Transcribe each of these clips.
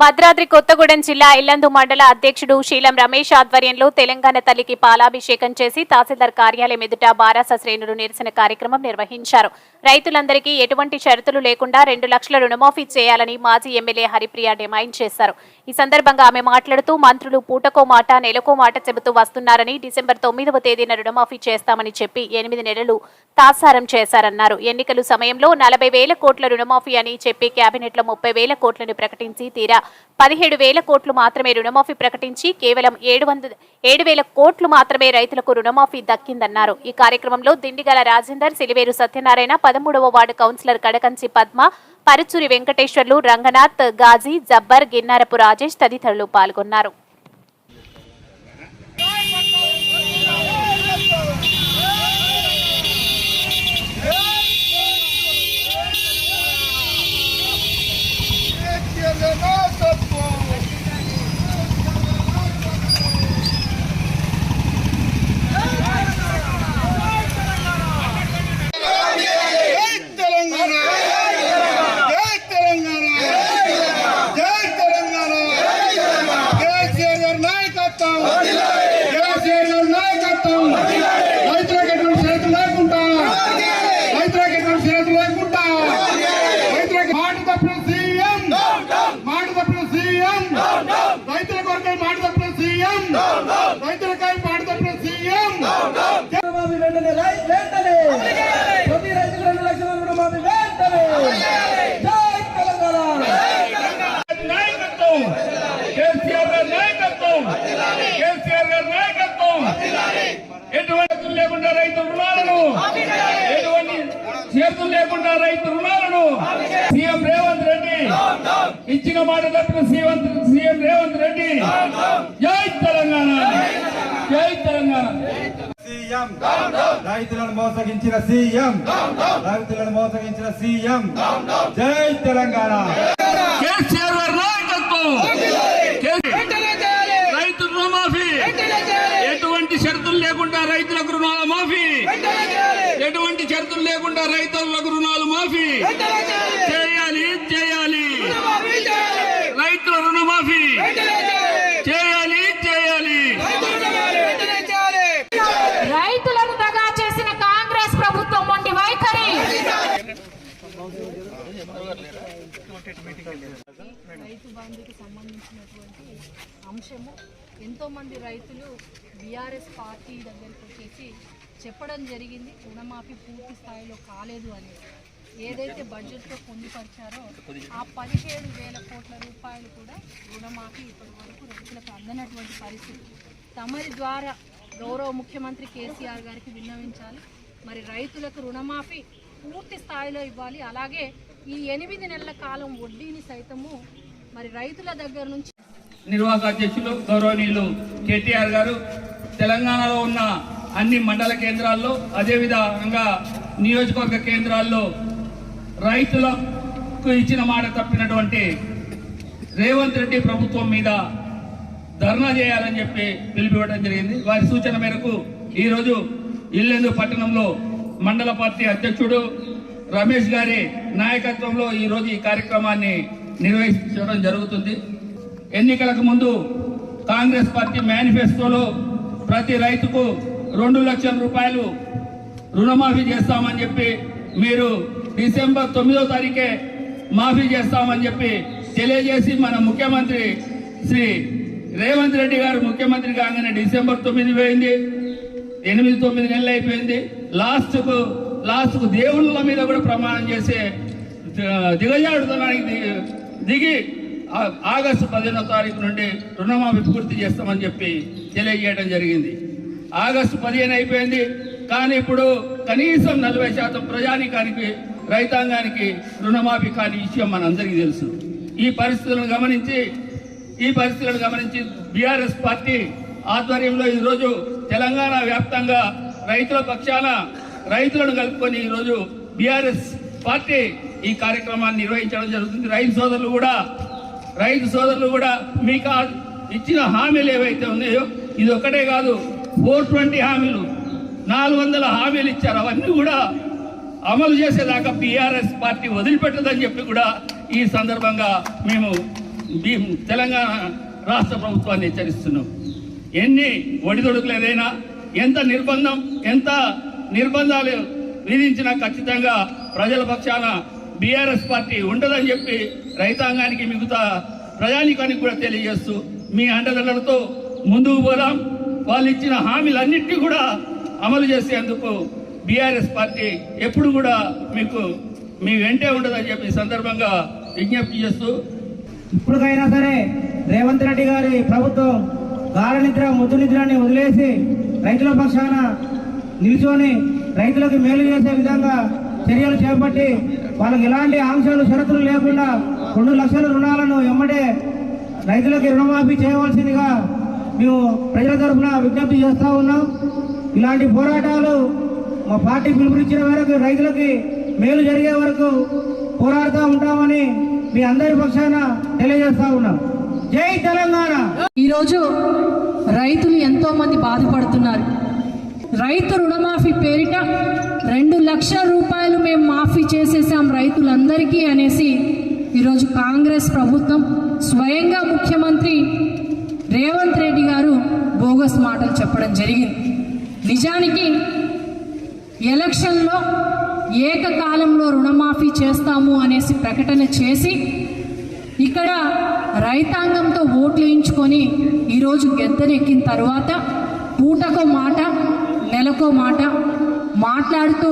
భద్రాద్రి కొత్తగూడెం జిల్లా ఇల్లందు మండల అధ్యక్షుడు శీలం రమేష్ ఆధ్వర్యంలో తెలంగాణ తల్లికి పాలాభిషేకం చేసి తహసీల్దార్ కార్యాలయం ఎదుట బారాస శ్రేణులు నిరసన కార్యక్రమం నిర్వహించారు. రైతులందరికీ ఎటువంటి షరతులు లేకుండా రెండు లక్షల రుణమాఫీ చేయాలని మాజీ ఎమ్మెల్యే హరిప్రియ డిమాండ్ చేశారు. ఈ సందర్భంగా ఆమె మాట్లాడుతూ మంత్రులు పూటకో మాట నెలకో మాట చెబుతూ వస్తున్నారని డిసెంబర్ తొమ్మిదవ తేదీన రుణమాఫీ చేస్తామని చెప్పి ఎనిమిది నెలలు తాసారం చేశారన్నారు. ఎన్నికల సమయంలో నలభై వేల కోట్ల రుణమాఫీ అని చెప్పి కేబినెట్లో ముప్పై వేల కోట్లను ప్రకటించి తీరా పదిహేడు వేల కోట్లు మాత్రమే రుణమాఫీ ప్రకటించి కేవలం ఏడు వంద ఏడు వేల కోట్లు మాత్రమే రైతులకు రుణమాఫీ దక్కిందన్నారు. ఈ కార్యక్రమంలో దిండిగల రాజేందర్ సిలివేరు సత్యనారాయణ పదమూడవ వార్డు కౌన్సిలర్ కడకంచి పద్మ పరుచూరి వెంకటేశ్వర్లు రంగనాథ్ గాజీ జబ్బర్ గిన్నారపు రాజేష్ తదితరులు పాల్గొన్నారు జై తెలంగాణ జై తెలంగాణ జై తెలంగాణ కేసీఆర్ గారి నాయకత్వం కేసీఆర్ గారి నాయకత్వం రైతులకు ఎటువంటి షరతు లేకుండా రైతులకు ఎటువంటి షరతు లేకుండా రైతులకు మాట తప్పిన సీఎం మాట తప్పిన సీఎం రైతుల కొరకై మాట తప్పిన సీఎం రైతులకై మాట తప్పిన సీఎం రుణమాఫీ వెంటనే రై- వెంటనే ప్రతి రైతుకు రెండు లక్షల రుణమాఫీ వెంటనే జై తెలంగాణ నాయకత్వం కేసీఆర్ గారి నాయకత్వం కేసీఆర్ గారి నాయకత్వం ఎటువంటి లేకుండా రైతు రుణాలను. ఎటువంటి చేతులు లేకుండా రైతు రుణాలను సీఎం రేవంత్ రెడ్డి ఇచ్చిన మాట తప్పిన సీఎం సీఎం రేవంత్ రెడ్డి. జై తెలంగాణ. జై తెలంగాణ. సీఎం. రైతులను మోసగించిన సీఎం. రైతులను మోసగించిన సీఎం. జై తెలంగాణ. కేసీఆర్ గారి నాయకత్వం రైతు రుణమాఫీ ఎటువంటి షరతులు లేకుండా రైతులకు రుణాల మాఫీ ఎటువంటి లేకుండా రైతులకు రుణాలు మాఫీ చేయాలి చేయాలి. రైతుల రుణమాఫీ చేయాలి చేయాలి. రైతులను దగా చేసిన కాంగ్రెస్ ప్రభుత్వం వంటి వైఖరి. రైతు బంధుకి సంబంధించినటువంటి అంశము ఎంతోమంది రైతులు బీఆర్ఎస్ పార్టీ దగ్గరికి వచ్చేసి చెప్పడం జరిగింది. రుణమాఫీ పూర్తి స్థాయిలో కాలేదు అని. ఏదైతే బడ్జెట్తో పొందుపరిచారో ఆ పదిహేడు వేల కోట్ల రూపాయలు కూడా రుణమాఫీ ఇప్పటి వరకు రైతులకు అందనటువంటి పరిస్థితి. తమరి ద్వారా గౌరవ ముఖ్యమంత్రి కేసీఆర్ గారికి విన్నవించాలి. మరి రైతులకు రుణమాఫీ పూర్తి స్థాయిలో ఇవ్వాలి. అలాగే ఈ ఎనిమిది నెలల కాలం వడ్డీని సైతము మరి రైతుల దగ్గర నుంచి నిర్వాహక అధ్యక్షులు గౌరవనీయులు కేటీఆర్ గారు తెలంగాణలో ఉన్న అన్ని మండల కేంద్రాల్లో అదేవిధంగా నియోజకవర్గ కేంద్రాల్లో రైతులకు ఇచ్చిన మాట తప్పినటువంటి రేవంత్ రెడ్డి ప్రభుత్వం మీద ధర్నా చేయాలని చెప్పి పిలిపివ్వడం జరిగింది. వారి సూచన మేరకు ఈరోజు ఇల్లెందు పట్టణంలో మండల పార్టీ అధ్యక్షుడు రమేష్ గారి నాయకత్వంలో ఈరోజు ఈ కార్యక్రమాన్ని నిర్వహించడం జరుగుతుంది. ఎన్నికలకు ముందు కాంగ్రెస్ పార్టీ మేనిఫెస్టోలో ప్రతి రైతుకు రెండు లక్షల రూపాయలు రుణమాఫీ చేస్తామని చెప్పి మీరు డిసెంబర్ తొమ్మిదో తారీఖే మాఫీ చేస్తామని చెప్పి తెలియజేసి మన ముఖ్యమంత్రి శ్రీ రేవంత్ రెడ్డి గారు ముఖ్యమంత్రి కాగానే డిసెంబర్ తొమ్మిది పోయింది ఎనిమిది తొమ్మిది నెలలు అయిపోయింది. లాస్ట్కు లాస్ట్కు దేవుళ్ళ మీద కూడా ప్రమాణం చేసే ద- దిగజాడుతనానికి దిగి ఆగస్టు పదిహేనో తారీఖు నుండి రుణమాఫీ పూర్తి చేస్తామని చెప్పి తెలియజేయడం జరిగింది. ఆగస్టు పదిహేను అయిపోయింది. కానీ ఇప్పుడు కనీసం నలభై శాతం ప్రజానికానికి రైతాంగానికి రుణమాఫీ కాని విషయం మనందరికీ తెలుసు. ఈ పరిస్థితులను గమనించి ఈ పరిస్థితులను గమనించి బీఆర్ఎస్ పార్టీ ఆధ్వర్యంలో ఈరోజు తెలంగాణ వ్యాప్తంగా రైతుల పక్షాన రైతులను కలుపుకొని ఈరోజు బీఆర్ఎస్ పార్టీ ఈ కార్యక్రమాన్ని నిర్వహించడం జరుగుతుంది. రైతు సోదరులు కూడా రైతు సోదరులు కూడా మీకు ఇచ్చిన హామీలు ఏవైతే ఉన్నాయో ఇది ఒక్కటే కాదు. ఫోర్ ట్వంటీ హామీలు నాలుగు వందల హామీలు ఇచ్చారు. అవన్నీ కూడా అమలు చేసేదాకా బీఆర్ఎస్ పార్టీ వదిలిపెట్టదని చెప్పి కూడా ఈ సందర్భంగా మేము తెలంగాణ రాష్ట్ర ప్రభుత్వాన్ని హెచ్చరిస్తున్నాం. ఎన్ని ఒడిదొడుకులు ఏదైనా ఎంత నిర్బంధం ఎంత నిర్బంధాలు విధించినా ఖచ్చితంగా ప్రజల పక్షాన బీఆర్ఎస్ పార్టీ ఉండదని చెప్పి రైతాంగానికి మిగతా ప్రజానికానికి కూడా తెలియజేస్తూ మీ అండదండలతో ముందుకు పోదాం. వాళ్ళు ఇచ్చిన హామీలన్నింటినీ కూడా అమలు చేసేందుకు బీఆర్ఎస్ పార్టీ ఎప్పుడు కూడా మీకు మీ వెంటే ఉండదని చెప్పి సందర్భంగా విజ్ఞప్తి చేస్తూ ఇప్పటికైనా సరే రేవంత్ రెడ్డి గారి ప్రభుత్వం గాఢ నిద్ర ముద్దు నిద్రని వదిలేసి రైతుల పక్షాన నిల్చొని రైతులకు మేలు చేసే విధంగా చర్యలు చేపట్టి వాళ్ళకి ఎలాంటి ఆంక్షలు షరతులు లేకుండా రెండు లక్షల రుణాలను ఎమ్మడే రైతులకు రుణమాఫీ చేయవలసిందిగా మేము ప్రజల తరఫున విజ్ఞప్తి చేస్తూ ఉన్నాం. ఇలాంటి పోరాటాలు మా పార్టీ పిలుపునిచ్చిన మేరకు రైతులకి మేలు జరిగే వరకు పోరాడుతూ ఉంటామని మీ అందరి పక్షాన తెలియజేస్తా ఉన్నాం. జై తెలంగాణ! ఈరోజు రైతులు ఎంతో మంది బాధపడుతున్నారు. రైతు రుణమాఫీ పేరిట రెండు లక్షల రూపాయలు మేము మాఫీ చేసేసాం రైతులందరికీ అనేసి ఈరోజు కాంగ్రెస్ ప్రభుత్వం స్వయంగా ముఖ్యమంత్రి రేవంత్ రెడ్డి గారు బోగస్ మాటలు చెప్పడం జరిగింది. నిజానికి ఎలక్షన్లో ఏకకాలంలో రుణమాఫీ చేస్తాము అనేసి ప్రకటన చేసి ఇక్కడ రైతాంగంతో ఓట్లు వేయించుకొని ఈరోజు గెద్దెనెక్కిన తర్వాత పూటకో మాట నెలకో మాట మాట్లాడుతూ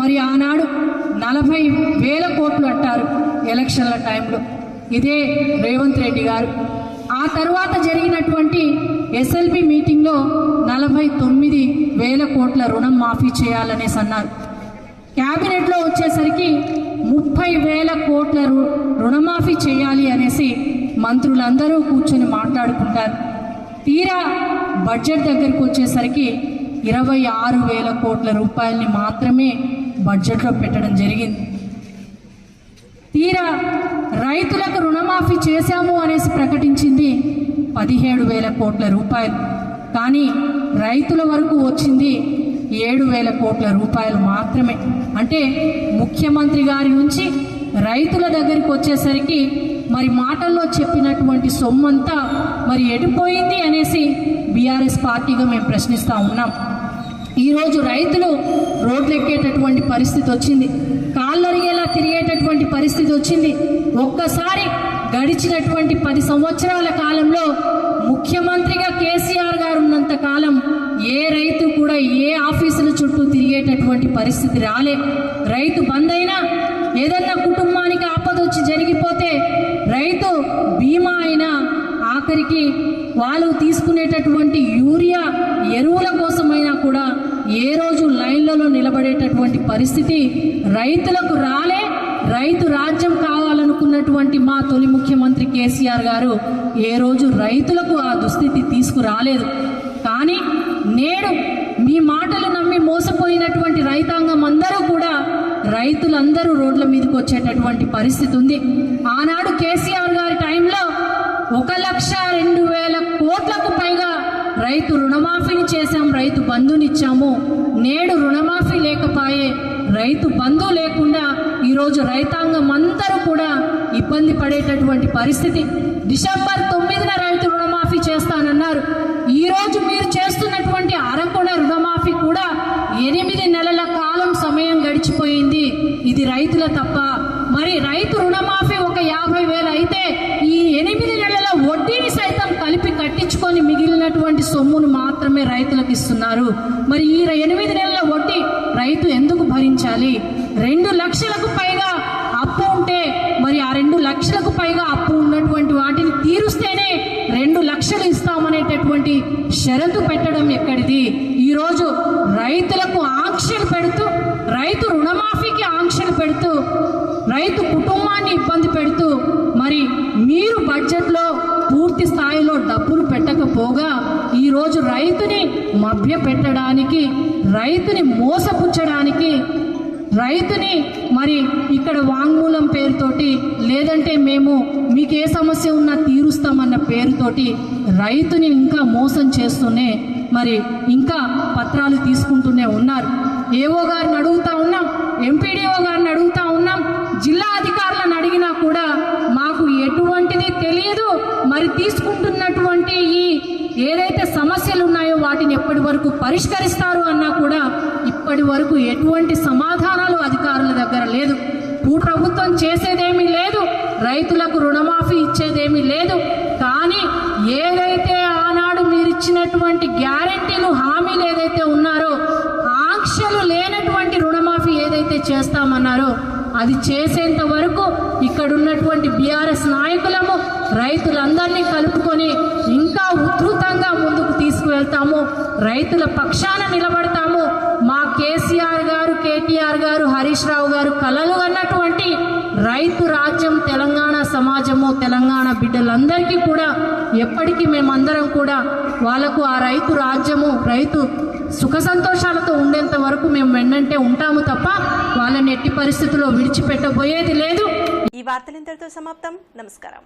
మరి ఆనాడు నలభై వేల కోట్లు అంటారు ఎలక్షన్ల టైంలో. ఇదే రేవంత్ రెడ్డి గారు. ఆ తర్వాత జరిగినటువంటి ఎస్ఎల్పి మీటింగ్లో నలభై తొమ్మిది వేల కోట్ల రుణం మాఫీ చేయాలనేసి అన్నారు క్యాబినెట్లో వచ్చేసరికి ముప్పై వేల కోట్ల రు రుణమాఫీ చేయాలి అనేసి మంత్రులందరూ కూర్చొని మాట్లాడుకుంటారు. తీరా బడ్జెట్ దగ్గరికి వచ్చేసరికి ఇరవై ఆరు వేల కోట్ల రూపాయలని మాత్రమే బడ్జెట్లో పెట్టడం జరిగింది. తీరా రైతులకు రుణమాఫీ చేశాము అనేసి ప్రకటించింది పదిహేడు వేల కోట్ల రూపాయలు. కానీ రైతుల వరకు వచ్చింది ఏడు వేల కోట్ల రూపాయలు మాత్రమే. అంటే ముఖ్యమంత్రి గారి నుంచి రైతుల దగ్గరికి వచ్చేసరికి మరి మాటల్లో చెప్పినటువంటి సొమ్మంతా మరి ఎడిపోయింది అనేసి బీఆర్ఎస్ పార్టీగా మేము ప్రశ్నిస్తూ ఉన్నాం. ఈరోజు రైతులు రోడ్లు ఎక్కేటటువంటి పరిస్థితి వచ్చింది. తిరిగేటటువంటి పరిస్థితి వచ్చింది. ఒక్కసారి గడిచినటువంటి పది సంవత్సరాల కాలంలో ముఖ్యమంత్రిగా కేసీఆర్ గారు ఉన్నంత కాలం ఏ రైతు కూడా ఏ ఆఫీసుల చుట్టూ తిరిగేటటువంటి పరిస్థితి రాలే. రైతు బంద్ అయినా ఏదన్నా కుటుంబానికి ఆపద వచ్చి జరిగిపోతే రైతు బీమా అయినా ఆఖరికి వాళ్ళు తీసుకునేటటువంటి యూరియా ఎరువుల కోసమైనా కూడా ఏ రోజు లైన్లలో నిలబడేటటువంటి పరిస్థితి? రైతులకు రాలే రైతు రాజ్యం కావాలనుకున్నటువంటి మా తొలి ముఖ్యమంత్రి కేసీఆర్ గారు ఏ రోజు రైతులకు ఆ దుస్థితి తీసుకురాలేదు. కానీ నేడు మీ మాటలు నమ్మి మోసపోయినటువంటి రైతాంగం అందరూ కూడా రైతులందరూ రోడ్ల మీదకి వచ్చేటటువంటి పరిస్థితి ఉంది. ఆనాడు కేసీఆర్ గారి టైంలో ఒక లక్ష రెండు వేల రైతు రుణమాఫీని చేశాం రైతు బంధునిచ్చాము. నేడు రుణమాఫీ లేకపాయే రైతు బంధు లేకుండా ఈరోజు రైతాంగం అందరూ కూడా ఇబ్బంది పడేటటువంటి పరిస్థితి. డిసెంబర్ తొమ్మిదిన రైతు రుణమాఫీ చేస్తానన్నారు. ఈరోజు మీరు చేస్తున్నటువంటి అరకొన రుణమాఫీ కూడా ఎనిమిది నెలల కాలం సమయం గడిచిపోయింది. ఇది రైతుల తప్ప. మరి రైతు రుణమాఫీ ఒక యాభై వేలు అయితే ఈ ఎనిమిది నెలల వడ్డీని సైతం కలిపి కట్టించుకొని మిగిలినటువంటి సొమ్మును మాత్రమే రైతులకు ఇస్తున్నారు. మరి ఈ ఎనిమిది నెలల వడ్డీ రైతు ఎందుకు భరించాలి? రెండు లక్షలకు పైగా అప్పు ఉంటే మరి ఆ రెండు లక్షలకు పైగా అప్పు ఉన్నటువంటి వాటిని తీరుస్తేనే రెండు లక్షలు ఇస్తామనేటటువంటి షరతు పెట్టడం ఎక్కడిది ఈరోజు రైతులకు ఆంక్షలు పెడుతూ రైతు రుణమాఫీకి ఆంక్షలు పెడుతూ రైతు కుటుంబాన్ని ఇబ్బంది పెడుతూ మరి మీరు బడ్జెట్లో పూర్తి స్థాయిలో డబ్బులు పెట్టకపోగా ఈరోజు రైతుని పెట్టడానికి రైతుని మోసపుచ్చడానికి రైతుని మరి ఇక్కడ వాంగ్మూలం పేరుతోటి లేదంటే మేము మీకు ఏ సమస్య ఉన్నా తీరుస్తామన్న పేరుతోటి రైతుని ఇంకా మోసం చేస్తూనే మరి ఇంకా పత్రాలు తీసుకుంటూనే ఉన్నారు. ఏఓ గారిని అడుగుతా ఉన్నాం ఎంపీడీఓ గారిని అడుగుతా ఉన్నాం జిల్లా అధికారులను అడిగినా కూడా మాకు ఎటువంటిది తెలియదు మరి తీసుకుంటున్నటువంటి ఈ ఏదైతే సమస్యలు ఉన్నాయో వాటిని ఎప్పటి వరకు పరిష్కరిస్తారు అన్నా కూడా ఇప్పటి వరకు ఎటువంటి సమాధానాలు అధికారుల దగ్గర లేదు. భూ ప్రభుత్వం చేసేదేమీ లేదు. రైతులకు రుణమాఫీ ఇచ్చేదేమీ లేదు. కానీ ఏదైతే ఆనాడు మీరు ఇచ్చినటువంటి గ్యారెంటీలు హామీలు ఏదైతే ఉన్నారో ఆంక్షలు లేనటువంటి రుణమాఫీ ఏదైతే చేస్తామన్నారో అది చేసేంత వరకు ఇక్కడ ఉన్నటువంటి బీఆర్ఎస్ నాయకులము రైతులందరినీ కలుపుకొని ఇంకా ఉధృతంగా ముందుకు తీసుకువెళ్తాము. రైతుల పక్షాన నిలబడతాము. మా కేసీఆర్ గారు కేటీఆర్ గారు హరీష్ రావు గారు కలలు అన్నటువంటి రైతు రాజ్యం తెలంగాణ సమాజము తెలంగాణ బిడ్డలందరికీ కూడా ఎప్పటికీ మేమందరం కూడా వాళ్ళకు ఆ రైతు రాజ్యము రైతు సుఖ సంతోషాలతో ఉండేంత వరకు మేము వెన్నంటే ఉంటాము తప్ప వాళ్ళని ఎట్టి పరిస్థితుల్లో విడిచిపెట్టబోయేది లేదు. ఈ వార్తలు ఇంతటితో సమాప్తం. నమస్కారం.